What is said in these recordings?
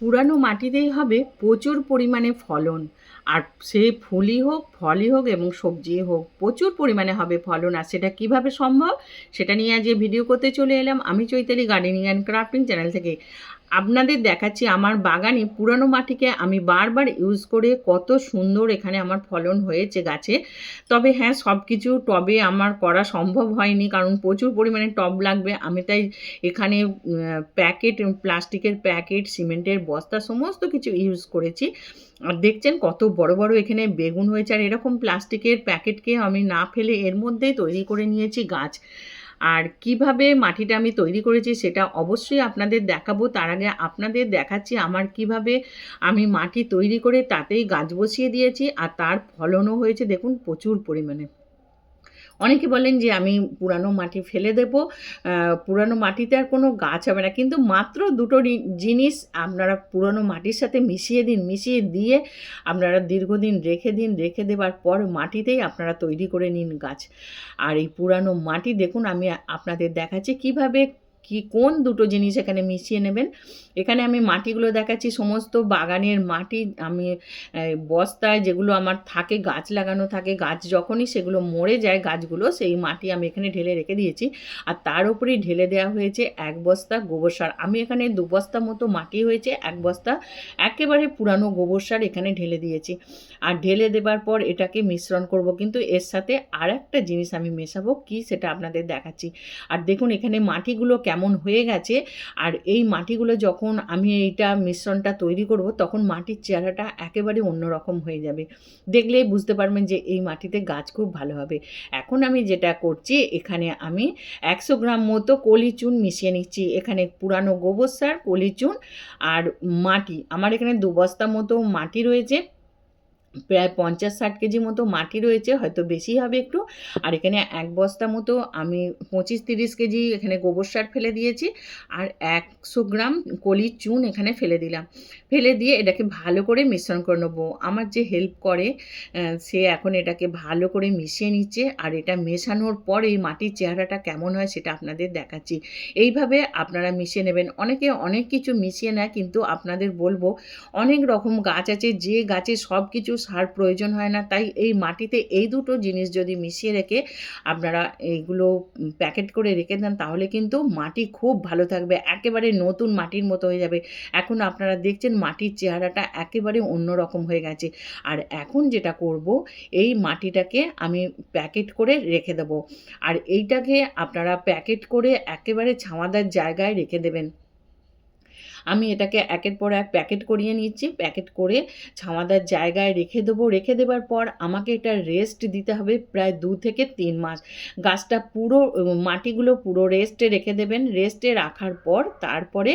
পুরানো মাটিতেই হবে প্রচুর পরিমাণে ফলন। আর সে ফুলই হোক, ফলই হোক এবং সবজি হোক, প্রচুর পরিমাণে হবে ফলন। আর সেটা কীভাবে সম্ভব, সেটা নিয়ে আজ ভিডিও করতে চলে এলাম। আমি Chaitali gardening and crafting channel থেকে। আপনাদের দেখাচ্ছি আমার বাগানে পুরানো মাটিকে আমি বারবার ইউজ করে কত সুন্দর এখানে আমার ফলন হয়েছে গাছে। তবে হ্যাঁ সব কিছু টবে আমার করা সম্ভব হয়নি কারণ প্রচুর পরিমাণে টব লাগবে। আমি তাই এখানে প্যাকেট, প্লাস্টিকের প্যাকেট, সিমেন্টের বস্তা সমস্ত কিছু ইউজ করেছি। আর দেখছেন কত বড় বড় এখানে বেগুন হয়েছে। আর এরকম প্লাস্টিকের প্যাকেটকে আমি না ফেলে এর মধ্যেই তৈরি করে নিয়েছি গাছ। আর কীভাবে মাটিটা আমি তৈরি করেছি সেটা অবশ্যই আপনাদের দেখাবো। তার আগে আপনাদের দেখাচ্ছি আমার কীভাবে আমি মাটি তৈরি করে তাতেই গাছ বসিয়ে দিয়েছি আর তার ফলনও হয়েছে দেখুন প্রচুর পরিমাণে। অনেকে বলেন যে আমি পুরানো মাটি ফেলে দেব পুরানো মাটিতে আর কোনো গাছ হবে না। কিন্তু মাত্র দুটো জিনিস আপনারা পুরানো মাটির সাথে মিশিয়ে দিন, মিশিয়ে দিয়ে আপনারা দীর্ঘদিন রেখে দিন, রেখে দেবার পর মাটিতেই আপনারা তৈরি করে নিন গাছ। আর এই পুরানো মাটি দেখুন, আমি আপনাদের দেখাচ্ছি কীভাবে কি কোন দুটো জিনিস এখানে মিশিয়ে নেবেন? এখানে আমি মাটিগুলো দেখাচ্ছি, সমস্ত বাগানের মাটি, আমি বস্তায় যেগুলো আমার থাকে, গাছ লাগানো থাকে, গাছ যখনই সেগুলো মরে যায় গাছগুলো, সেই মাটি আমি এখানে ঢেলে রেখে দিয়েছি। আর তার উপরেই ঢেলে দেওয়া হয়েছে এক বস্তা গোবর সার। আমি এখানে দু বস্তা মতো মাটি হয়েছে, এক বস্তা একেবারে পুরানো গোবর সার এখানে ঢেলে দিয়েছি। আর ঢেলে দেবার পর এটাকে মিশ্রণ করব, কিন্তু এর সাথে আর একটা জিনিস আমি মেশাবো, কি সেটা আপনাদের দেখাচ্ছি। আর দেখুন এখানে মাটিগুলো কেমন হয়ে গেছে, আর এই মাটিগুলো যখন আমি এইটা মিশ্রণটা তৈরি করব, তখন মাটির চেহারাটা একেবারে অন্যরকম হয়ে যাবে। দেখলেই বুঝতে পারবেন যে এই মাটিতে গাছ খুব ভালো হবে। এখন আমি যেটা করছি, এখানে আমি একশো গ্রাম মতো কলি চুন মিশিয়ে নিচ্ছি। এখানে পুরানো গোবর সার, কলি চুন আর মাটি। আমার এখানে দু বস্তা মতো মাটি রয়েছে। প্রায় পঞ্চাশ ষাট কেজি মতো মাটি রয়েছে, হয়তো বেশি হবে একটু। আর এখানে এক বস্তা মতো আমি পঁচিশ তিরিশ কেজি এখানে গোবর সার ফেলে দিয়েছি আর একশো গ্রাম কলির চুন এখানে ফেলে দিলাম। ফেলে দিয়ে এটাকে ভালো করে মিশ্রণ করে নেব। আমার যে হেল্প করে সে এখন এটাকে ভালো করে মিশিয়ে নিচ্ছে আর এটা মেশানোর পর এই মাটির চেহারাটা কেমন হয় সেটা আপনাদের দেখাচ্ছি। এইভাবে আপনারা মিশিয়ে নেবেন। অনেকে অনেক কিছু মিশিয়ে নেয় কিন্তু আপনাদের বলব, অনেক রকম গাছ আছে, যে গাছে সব কিছু সার প্রয়োজন হয় না। তাই এই মাটিতে এই দুটো জিনিস যদি মিশিয়ে রেখে আপনারা এইগুলো প্যাকেট করে রেখে দেন, তাহলে কিন্তু মাটি খুব ভালো থাকবে। একেবারে নতুন মাটির মতো হয়ে যাবে। এখন আপনারা দেখছেন মাটির চেহারাটা একেবারে অন্যরকম হয়ে গেছে। আর এখন যেটা করব, এই মাটিটাকে আমি প্যাকেট করে রেখে দেবো। আর এইটাকে আপনারা প্যাকেট করে একেবারে ছাওয়াদার জায়গায় রেখে দেবেন। আমি এটাকে একের পর এক প্যাকেট করিয়ে নিচ্ছি। প্যাকেট করে ছামাদার জায়গায় রেখে দেবো। রেখে দেবার পর আমাকে এটা রেস্ট দিতে হবে প্রায় দু থেকে তিন মাস। গাছটা পুরো, মাটিগুলো পুরো রেস্টে রেখে দেবেন। রেস্টে রাখার পর তারপরে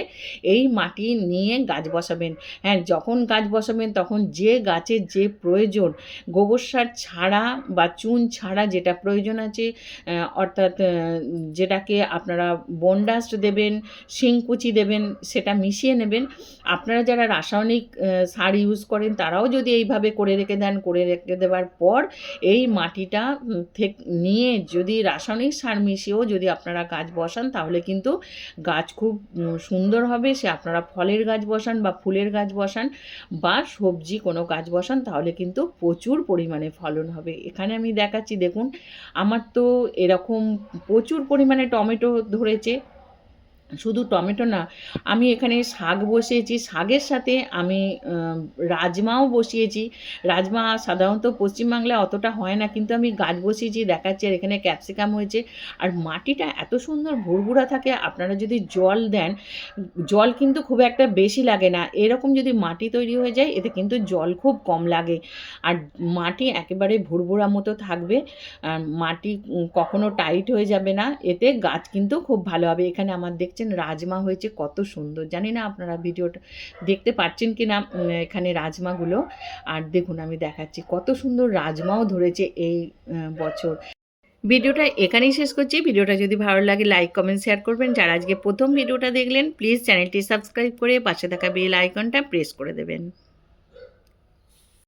এই মাটি নিয়ে গাছ বসাবেন। হ্যাঁ যখন গাছ বসাবেন তখন যে গাছের যে প্রয়োজন, গোবর সার ছাড়া বা চুন ছাড়া যেটা প্রয়োজন আছে অর্থাৎ যেটাকে আপনারা বনডাস্ট দেবেন, শিংকুচি দেবেন, সেটা মিশিয়ে নেবেন। আপনারা যারা রাসায়নিক সার ইউজ করেন, তারাও যদি এইভাবে করে রেখে দেন, করে রেখে দেওয়ার পর এই মাটিটা নিয়ে যদি রাসায়নিক সার মিশিয়েও যদি আপনারা গাছ বসান, তাহলে কিন্তু গাছ খুব সুন্দর হবে। সে আপনারা ফলের গাছ বসান বা ফুলের গাছ বসান বা সবজি কোনো গাছ বসান, তাহলে কিন্তু প্রচুর পরিমাণে ফলন হবে। এখানে আমি দেখাচ্ছি, দেখুন, আমার তো এরকম প্রচুর পরিমাণে টমেটো ধরেছে। শুধু টমেটো না, আমি এখানে শাক বসিয়েছি। শাকের সাথে আমি রাজমাও বসিয়েছি। রাজমা সাধারণত পশ্চিমবাংলায় অতটা হয় না, কিন্তু আমি গাছ বসিয়েছি, দেখাচ্ছি আর এখানে ক্যাপসিকাম হয়েছে। আর মাটিটা এত সুন্দর ভুরভুরা থাকে, আপনারা যদি জল দেন, জল কিন্তু খুব একটা বেশি লাগে না। এরকম যদি মাটি তৈরি হয়ে যায়, এতে কিন্তু জল খুব কম লাগে। আর মাটি একেবারে ভুরভুরা মতো থাকবে মাটি কখনো টাইট হয়ে যাবে না। এতে গাছ কিন্তু খুব ভালো হবে। এখানে আমার দেখ দেখছেন রাজমা হয়েছে কত সুন্দর। জানি না আপনারা ভিডিওটা দেখতে পাচ্ছেন কি না এখানে রাজমাগুলো। আর দেখুন, আমি দেখাচ্ছি কত সুন্দর রাজমাও ধরেছে এই বছর। ভিডিওটা এখানেই শেষ করছি। ভিডিওটা যদি ভালো লাগে, লাইক, কমেন্ট, শেয়ার করবেন। যারা আজকে প্রথম ভিডিওটা দেখলেন, প্লিজ চ্যানেলটি সাবস্ক্রাইব করে পাশে থাকা বেল আইকনটা প্রেস করে দেবেন।